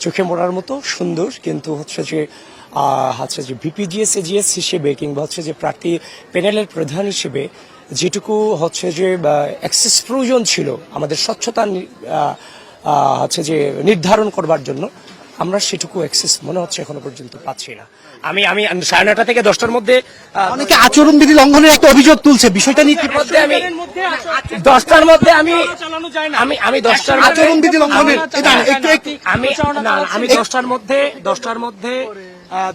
চোখে মরার মতো সুন্দর, কিন্তু হচ্ছে যে হচ্ছে যে ভিপিজিএস এজিএস হিসেবে কিংবা হচ্ছে যে প্রার্থী প্যানেলের প্রধান হিসেবে যেটুকু হচ্ছে যে অ্যাক্সেস প্রয়োজন ছিল আমাদের স্বচ্ছতা হচ্ছে যে নির্ধারণ করবার জন্য আমরা সেটুকু অ্যাক্সেস মনে হচ্ছে এখনও পর্যন্ত পাচ্ছি না। আমি আমি সাড়ে নটা থেকে দশটার মধ্যে অনেকে আচরণ বিধি লঙ্ঘনের একটা অভিযোগ তুলছে বিষয়টা নিয়ে কি মধ্যে আমি দশটার মধ্যে আমি আমি আমি দশটার আচরণ বিধি লঙ্ঘনের আমি- আমি দশটার মধ্যে দশটার মধ্যে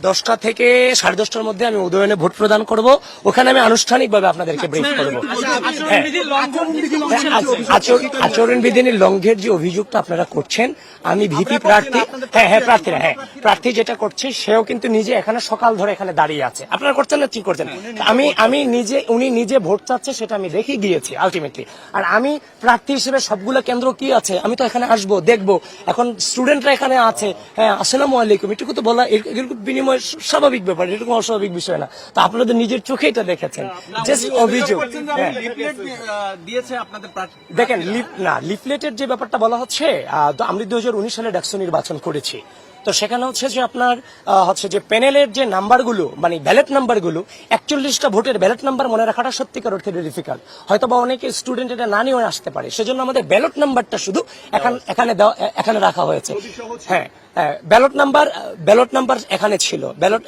দশটা থেকে সাড়ে দশটার মধ্যে আমি উদয়নে ভোট প্রদান করব। ওখানে আমি আনুষ্ঠানিকভাবে আপনাদেরকে ব্রিফ করব। আচরণ বিধির লঙ্ঘের যে অভিযোগটা আপনারা করছেন আমি ভিপি প্রার্থী হ্যাঁ হ্যাঁ প্রার্থীরা হ্যাঁ প্রার্থী যেটা করছে সেও কিন্তু নিজে এখানে সকাল ধরে এখানে দাঁড়িয়ে আছে। আপনারা করছেন না কি করছেন? আমি আমি নিজে উনি নিজে ভোট চাচ্ছে সেটা আমি দেখে গিয়েছি আলটিমেটলি আর আমি প্রার্থী হিসেবে সবগুলো কেন্দ্র কি আছে? আমি তো এখানে আসব দেখব। এখন স্টুডেন্টরা এখানে আছে। হ্যাঁ আসসালামু আলাইকুম এটুকু তো বলা এরকম বিনিময় স্বাভাবিক ব্যাপার এরকম অস্বাভাবিক বিষয় না। তা আপনারা তো নিজের চোখে এটা দেখেছেন জাস্ট অভিযোগ। হ্যাঁ। দেখেন লিফ না লিফলেটের যে ব্যাপারটা বলা হচ্ছে আমরা দুই হাজার উনিশ সালে ডাকসু নির্বাচন করেছি। তো সেখানে হচ্ছে যে আপনার হচ্ছে যে প্যানেলের যে নাম্বারগুলো মানে ব্যালট নাম্বারগুলো একচল্লিশটা ভোটের ব্যালট নাম্বার মনে রাখাটা সত্যিকার অর্থে ডিফিকাল্ট হয়তো বা অনেকে স্টুডেন্ট এটা না নিয়ে আসতে পারে। সেজন্য আমাদের ব্যালট নাম্বারটা শুধু এখান- এখানে রাখা হয়েছে। হ্যাঁ ব্যালট নাম্বার ব্যালট নাম্বার এখানে ছিল। ব্যালট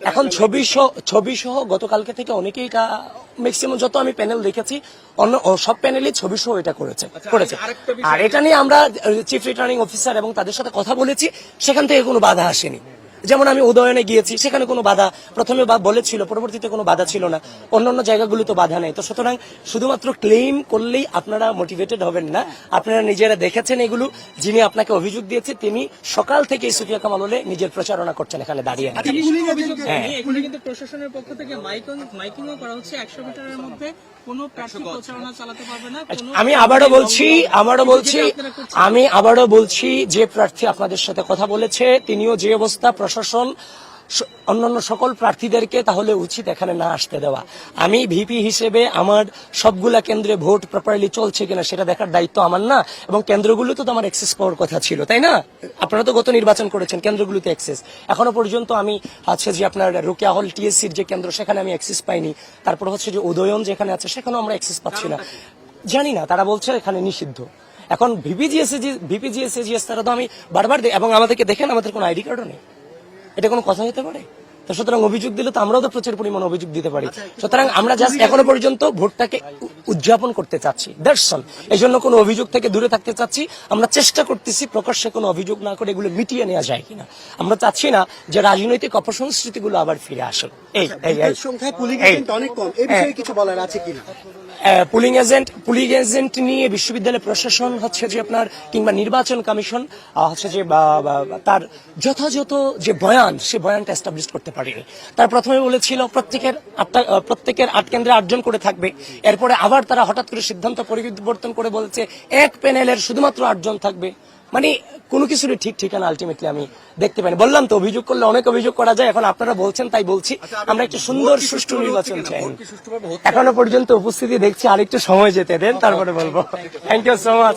এখন ছবি সহ ছবি সহ গতকালকে থেকে অনেকেই ম্যাক্সিমাম যত আমি প্যানেল দেখেছি অন্য সব প্যানেলই ছবি সহ এটা করেছে করেছে। আর এটা নিয়ে আমরা চিফ রিটার্নিং অফিসার এবং তাদের সাথে কথা বলেছি সেখান থেকে কোনো বাধা আসেনি। যেমন আমি উদয়নে গিয়েছি সেখানে কোনো বাধা প্রথমে বা বলেছিল পরবর্তীতে কোনো বাধা ছিল না। অন্যান্য জায়গাগুলো তো বাধা নেই। তো সুতরাং শুধুমাত্র ক্লেম করলেই আপনারা মোটিভেটেড হবেন না। আপনারা নিজেরা দেখেছেন এগুলো যিনি আপনাকে অভিযোগ দিয়েছে তিনি সকাল থেকে সুফিয়া কামাল হলে নিজের প্রচারণা করছেন এখানে দাঁড়িয়ে। হ্যাঁ। কিন্তু প্রশাসনের পক্ষ থেকে মাইকিংও করা হচ্ছে। একশো মিটারের মধ্যে কোনো প্রার্থী প্রচারণা চালাতে পারবে না কোনো আমি আবারও বলছি আবারও বলছি আমি আবারও বলছি যে প্রার্থী আপনাদের সাথে কথা বলেছে তিনিও যে অবস্থা প্রশাসন অন্যান্য সকল প্রার্থীদেরকে তাহলে উচিত এখানে না আসতে দেওয়া। আমি ভিপি হিসেবে আমার সবগুলা কেন্দ্রে ভোট প্রপারলি চলছে কিনা সেটা দেখার দায়িত্ব আমার না, এবং কেন্দ্রগুলোতে তো আমার অ্যাক্সেস পাওয়ার কথা ছিল, তাই না? আপনারা তো গত নির্বাচন করেছেন, কেন্দ্রগুলোতে অ্যাক্সেস এখনও পর্যন্ত আমি আছে যে আপনার রোকেয়া হল টিএসসির যে কেন্দ্র, সেখানে আমি অ্যাক্সেস পাইনি। তারপর হচ্ছে যে উদয়ন যেখানে আছে, সেখানেও আমরা অ্যাক্সেস পাচ্ছি না। জানি না, তারা বলছে এখানে নিষিদ্ধ। এখন ভিপিজিএস ভিপিজিএস এজিএস তারা তো আমি বারবার এবং আমাদেরকে দেখেন, আমাদের কোনো আইডি কার্ডও নেই। এটা কোনো কথা হতে পারে? তো সুতরাং অভিযোগ দিলে তো আমরাও তো প্রচুর পরিমাণ অভিযোগ দিতে পারি। সুতরাং আমরা জাস্ট এখনও পর্যন্ত ভোটটাকে উদযাপন করতে চাচ্ছি। দর্শন এই জন্য কোনো অভিযোগ থেকে দূরে থাকতে চাচ্ছি। আমরা চেষ্টা করতেছি প্রকাশ্যে কোনো অভিযোগ না করে এগুলো মিটিয়ে নেওয়া যায় কিনা। আমরা চাচ্ছি না যে রাজনৈতিক অপসংস্কৃতিগুলো আবার ফিরে আসুক। এই এই সংখ্যায় পুলিশ অনেক কম। এই বিষয়ে কিছু বলার আছে কিনা? পুলিং এজেন্ট পুলিং এজেন্ট নিয়ে বিশ্ববিদ্যালয় প্রশাসন হচ্ছে যে আপনার কিংবা নির্বাচন কমিশন হচ্ছে যে তার যথাযথ যে বয়ান, সে বয়ানটা এস্টাবলিশ করতে পারেনি তার প্রথমে বলেছিল প্রত্যেকের আটটা প্রত্যেকের আট কেন্দ্রে আটজন করে থাকবে। এরপরে আবার তারা হঠাৎ করে সিদ্ধান্ত পরিবর্তন করে বলছে, এক প্যানেলের শুধুমাত্র আটজন থাকবে। মানে কোনো কিছুরই ঠিক ঠিকানা আলটিমেটলি আমি দেখতে পাইনি। বললাম তো অভিযোগ করলে অনেক অভিযোগ করা যায় এখন আপনারা বলছেন তাই বলছি। আমরা একটু সুন্দর সুষ্ঠু নির্বাচন চাই। এখনও পর্যন্ত উপস্থিতি দেখছি আরেকটু সময় যেতে দেন তারপরে বলব। Thank you so much